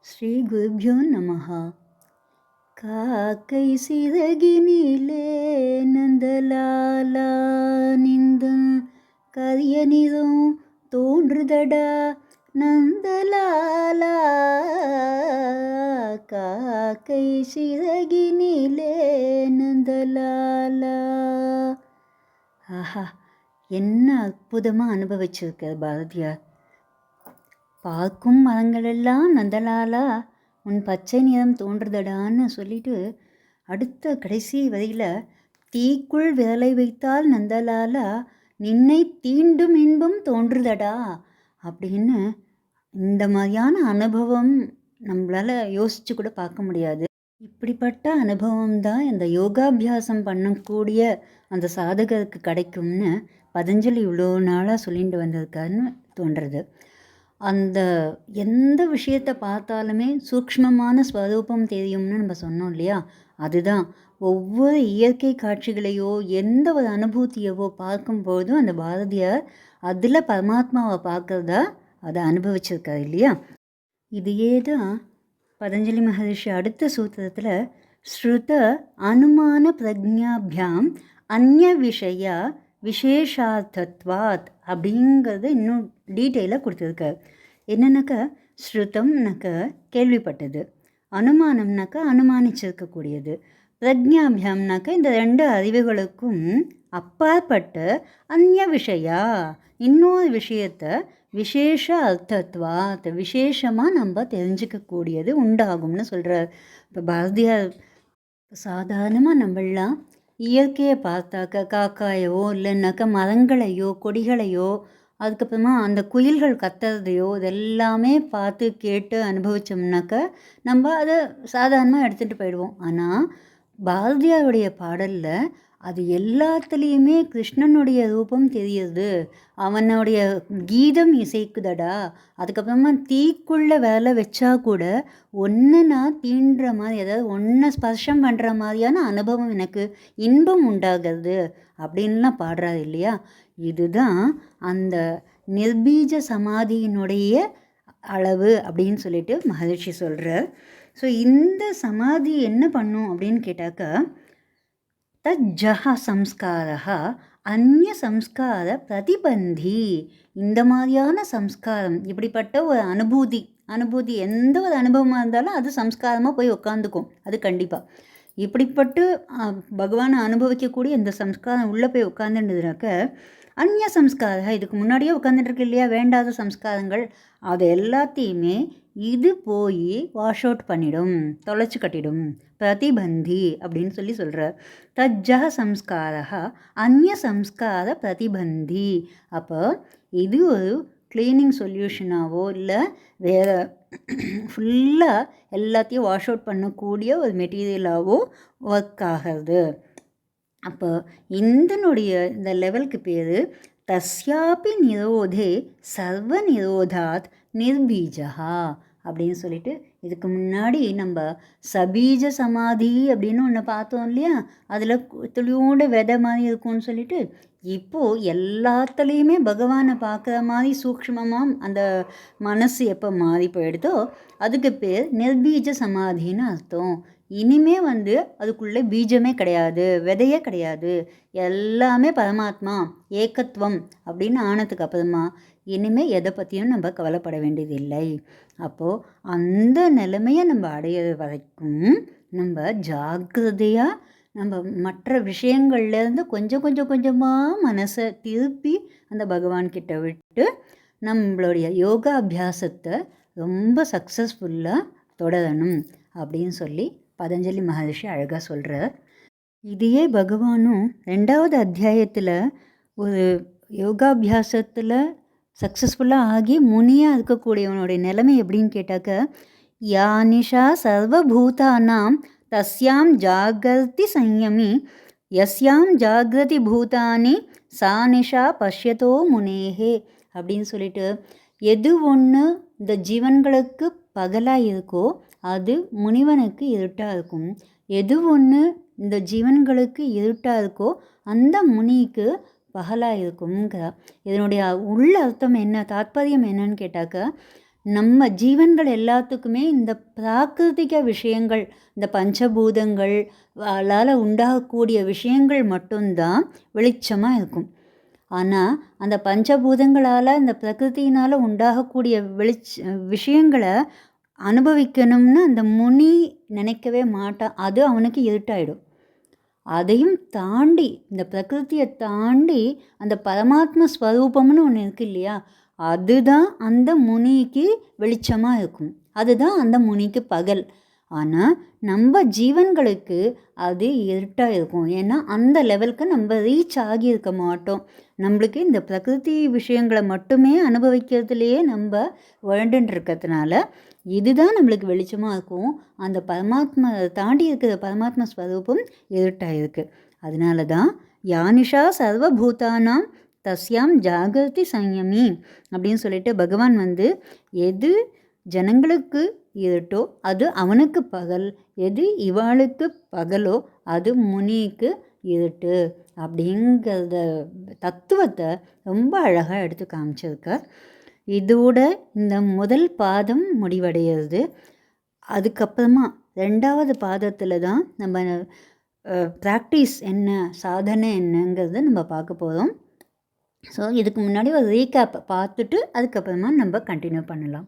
ஸ்ரீ குருப்யோ நமஹா. காக்கை சிறகினிலே நந்தலாலா நிந்தன் கரிய நிறம் தோன்றுதடா நந்தலாலா. காக்கை சிறகினிலே நந்தலாலா. ஆஹா என்ன அற்புதமாக அனுபவிச்சிருக்கார் பாரதியார். பார்க்கும் மரங்களெல்லாம் நந்தலாலா உன் பச்சை நிறம் தோன்றுதடான்னு சொல்லிட்டு அடுத்த கடைசி வரையில் தீக்குள் விரலை வைத்தால் நந்தலாலா நின்னை தீண்டும் இன்பம் தோன்றுதடா அப்படின்னு இந்த மாதிரியான அனுபவம் நம்மளால் யோசித்து கூட பார்க்க முடியாது. இப்படிப்பட்ட அனுபவம் தான் இந்த யோகாபியாசம் பண்ணக்கூடிய அந்த சாதகருக்கு கிடைக்கும்னு பதஞ்சலி இவ்வளோ நாளாக சொல்லிட்டு வந்திருக்காருன்னு தோன்றுறது அந்த எந்த விஷயத்தை பார்த்தாலுமே சூக்ஷ்மமான ஸ்வரூபம் தெரியும்னு நம்ம சொன்னோம் இல்லையா? அதுதான். ஒவ்வொரு இயற்கை காட்சிகளையோ எந்த ஒரு அனுபூதியவோ பார்க்கும்போதும் அந்த பாரதியார் அதில் பரமாத்மாவை பார்க்குறதா அதை அனுபவிச்சிருக்காரு இல்லையா? இதையே தான் பதஞ்சலி மகரிஷி அடுத்த சூத்திரத்தில் ஸ்ருத அனுமான பிரஜாபியாம் அந்நிய விஷய விசேஷார்த்தத்வாத் அப்படிங்கிறத இன்னும் டீட்டெயிலாக கொடுத்துருக்காரு என்னன்னாக்கா ஸ்ருதம்னாக்க கேள்விப்பட்டது. அனுமானம்னாக்க அனுமானிச்சிருக்கக்கூடியது. பிரஜாபியாம்னாக்க இந்த ரெண்டு அறிவுகளுக்கும் அப்பாற்பட்ட அந்நிய விஷயா. இன்னொரு விஷயத்தை விசேஷ அர்த்தத்வாத் விசேஷமாக நம்ம தெரிஞ்சிக்கக்கூடியது உண்டாகும்னு சொல்கிறார் இப்போ பாரதியார் சாதாரணமாக நம்மளாம் இயற்கையை பார்த்தாக்க காக்காயோ இல்லைன்னாக்கா மரங்களையோ கொடிகளையோ அதுக்கப்புறமா அந்த குயில்கள் கத்துறதையோ இதெல்லாமே பார்த்து கேட்டு அனுபவித்தோம்னாக்க நம்ம அதை சாதாரணமாக எடுத்துகிட்டு போயிடுவோம். ஆனால் பாரதியாருடைய பாடலில் அது எல்லாத்துலேயுமே கிருஷ்ணனுடைய ரூபம் தெரியுது. அவனுடைய கீதம் இசைக்குதடா. அதுக்கப்புறமா தீக்குள்ளே வேலை வச்சா கூட ஒன்று நான் தீண்டுற மாதிரி அதாவது ஒன்றை ஸ்பர்ஷம் பண்ணுற மாதிரியான அனுபவம் எனக்கு இன்பம் உண்டாகிறது அப்படின்லாம் பாடுறாரு இல்லையா? இதுதான் அந்த நிர்பீஜ சமாதியினுடைய அளவு அப்படின்னு சொல்லிட்டு மகரிஷி சொல்கிறார் ஸோ இந்த சமாதி என்ன பண்ணும் அப்படின்னு கேட்டாக்கா தஜ்ஜஹ சம்ஸ்காரா அந்நிய சம்ஸ்கார பிரதிபந்தி இந்த மாதிரியான சம்ஸ்காரம் இப்படிப்பட்ட ஒரு அனுபூதி அனுபூதி எந்த ஒரு அனுபவமாக இருந்தாலும் அது சம்ஸ்காரமாக போய் உட்காந்துக்கும் அது கண்டிப்பாக இப்படிப்பட்டு பகவானை அனுபவிக்கக்கூடிய இந்த சம்ஸ்காரம் உள்ளே போய் உட்காந்துன்றதுனாக்க அந்நிய சம்ஸ்காரம் இதுக்கு முன்னாடியே உட்காந்துட்டுருக்கு இல்லையா? வேண்டாத சம்ஸ்காரங்கள். அது எல்லாத்தையுமே இது போய் வாஷ் அவுட் பண்ணிடும் தொலைச்சி கட்டிடும். பிரதிபந்தி அப்படின்னு சொல்லி சொல்கிறார் தஜ்ஜக சம்ஸ்காரா அந்நிய சம்ஸ்கார பிரதிபந்தி. அப்போ இது ஒரு க்ளீனிங் சொல்யூஷனாவோ இல்லை வேறு ஃபுல்லாக எல்லாத்தையும் வாஷ் அவுட் பண்ணக்கூடிய ஒரு மெட்டீரியலாகவோ ஒர்க் ஆகிறது. அப்போ இந்தனுடைய இந்த லெவலுக்கு பேர் தஸ்யாபி நிரோதே சர்வ நிரோதாத் நிர்பீஜா அப்படின்னு சொல்லிட்டு இதுக்கு முன்னாடி நம்ம சபீஜ சமாதி அப்படின்னு ஒன்று பார்த்தோம் இல்லையா? அதில் துளியோட விதை மாதிரி இருக்கும்னு சொல்லிட்டு இப்போது எல்லாத்துலேயுமே பகவானை பார்க்குற மாதிரி சூக்ஷ்மமாக அந்த மனசு எப்போ மாறி போயிடுதோ அதுக்கு பேர் நிர்பீஜ சமாதின்னு அர்த்தம். இனிமே வந்து அதுக்குள்ளே பீஜமே கிடையாது விதையே கிடையாது. எல்லாமே பரமாத்மா ஏக்கத்துவம் அப்படின்னு ஆனதுக்கு அப்புறமா இனிமேல் எதை பற்றியும் நம்ம கவலைப்பட வேண்டியதில்லை. அப்போது அந்த நிலைமையை நம்ம அடையிற வரைக்கும் நம்ம ஜாக்கிரதையாக நம்ம மற்ற விஷயங்கள்லேருந்து கொஞ்சம் கொஞ்சம் கொஞ்சமாக மனசை திருப்பி அந்த பகவான்கிட்ட விட்டு நம்மளுடைய யோகா அபியாசத்தை ரொம்ப சக்ஸஸ்ஃபுல்லாக தொடரணும் அப்படின்னு சொல்லி பதஞ்சலி மகர்ஷி அழகாக சொல்கிறார் இதையே பகவானும் ரெண்டாவது அத்தியாயத்தில் ஒரு யோகாபியாசத்தில் சக்ஸஸ்ஃபுல்லாக ஆகி முனியாக இருக்கக்கூடியவனுடைய நிலைமை எப்படின்னு கேட்டாக்க யானிஷா சர்வபூதானாம் தஸ்யாம் ஜாகிரதி சம்யமி யஸ்யாம் ஜாகிரதி பூதானி சா நிஷா பஷ்யத்தோ முனேஹே அப்படின்னு சொல்லிட்டு எது ஒன்று இந்த ஜீவன்களுக்கு பகலாக இருக்கோ அது முனிவனுக்கு இருட்டாக இருக்கும். எது ஒன்று இந்த ஜீவன்களுக்கு இருட்டாக இருக்கோ அந்த முனிக்கு பகலாக இருக்கும்ங்கிறார் இதனுடைய உள்ள அர்த்தம் என்ன தாத்பரியம் என்னன்னு கேட்டாக்க நம்ம ஜீவன்கள் எல்லாத்துக்குமே இந்த பிராகிருதிக விஷயங்கள் இந்த பஞ்சபூதங்கள் அலால் உண்டாகக்கூடிய விஷயங்கள் மட்டும்தான் வெளிச்சமாக இருக்கும். ஆனால் அந்த பஞ்சபூதங்களால் இந்த பிரகிருத்தினால் உண்டாகக்கூடிய வெளிச்ச விஷயங்களை அனுபவிக்கணும்னு அந்த முனி நினைக்கவே மாட்டான் அது அவனுக்கு இருட்டாயிடும். அதையும் தாண்டி இந்த பிரகிருத்தியை தாண்டி அந்த பரமாத்ம ஸ்வரூபம்னு ஒன்று இருக்கு இல்லையா? அதுதான் அந்த முனிக்கு வெளிச்சமாக இருக்கும். அதுதான் அந்த முனிக்கு பகல். ஆனால் நம்ம ஜீவன்களுக்கு அது இருட்டாக இருக்கும். ஏன்னா அந்த லெவலுக்கு நம்ம ரீச் ஆகியிருக்க மாட்டோம். நம்மளுக்கு இந்த பிரகிருதி விஷயங்களை மட்டுமே அனுபவிக்கிறதுலையே நம்ம வாழ்ந்துட்டு இருக்கிறதுனால இதுதான் நம்மளுக்கு வெளிச்சமாக இருக்கும் அந்த பரமாத்மா தாண்டி இருக்கிற பரமாத்ம ஸ்வரூபம் இருட்டாக இருக்குது அதனால தான் யானிஷா சர்வபூதானாம் தஸ்யாம் ஜாகிரதி சம்யமி அப்படின்னு சொல்லிட்டு பகவான் வந்து எது ஜனங்களுக்கு இருட்டோ அது அவனுக்கு பகல். எது இவாளுக்கு பகலோ அது முனிக்கு இருட்டு. அப்படிங்கிறத தத்துவத்தை ரொம்ப அழகாக எடுத்து காமிச்சிருக்கார். இதோட இந்த முதல் பாதம் முடிவடைகிறது. அதுக்கப்புறமா ரெண்டாவது பாதத்தில் தான் நம்ம ப்ராக்டிஸ் என்ன சாதனை என்னங்கிறத நம்ம பார்க்க போகிறோம் ஸோ இதுக்கு முன்னாடி ஒரு ரீகேப் பார்த்துட்டு அதுக்கப்புறமா நம்ம கண்டினியூ பண்ணலாம்.